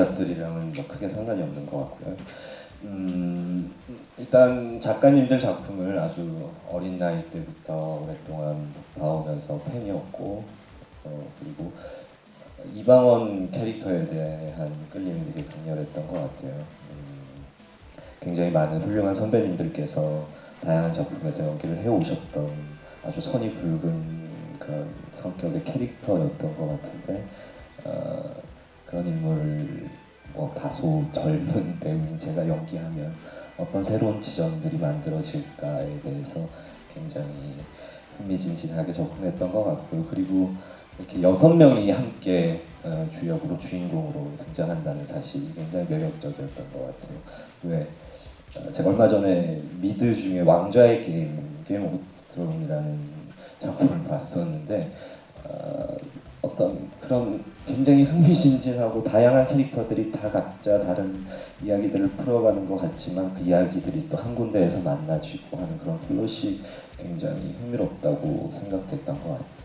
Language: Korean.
원작들이랑은 뭐 크게 상관이 없는 것 같고요. 음, 일단 작가님들 작품을 아주 어린 나이 때부터 오랫동안 봐오면서 팬이었고 어, 그리고 이방원 캐릭터에 대한 끌림이 되게 강렬했던 것 같아요. 음, 굉장히 많은 훌륭한 선배님들께서 다양한 작품에서 연기를 해오셨던 아주 선이 붉은 그런 성격의 캐릭터였던 것 같은데 뭐 다소 젊은 배우인 제가 연기하면 어떤 새로운 지점들이 만들어질까에 대해서 굉장히 흥미진진하게 접근했던 것 같고요. 그리고 이렇게 여섯 명이 함께 어, 주역으로 주인공으로 등장한다는 사실이 굉장히 매력적이었던 것 같아요. 왜 어, 제가 얼마 전에 미드 중에 왕좌의 게임 게임 오브 드론이라는 작품을 봤었는데 어, 어떤 그런 굉장히 흥미진진하고 다양한 캐릭터들이 다 각자 다른 이야기들을 풀어가는 것 같지만 그 이야기들이 또 한 군데에서 만나지고 하는 그런 플롯이 굉장히 흥미롭다고 생각됐던 것 같아요.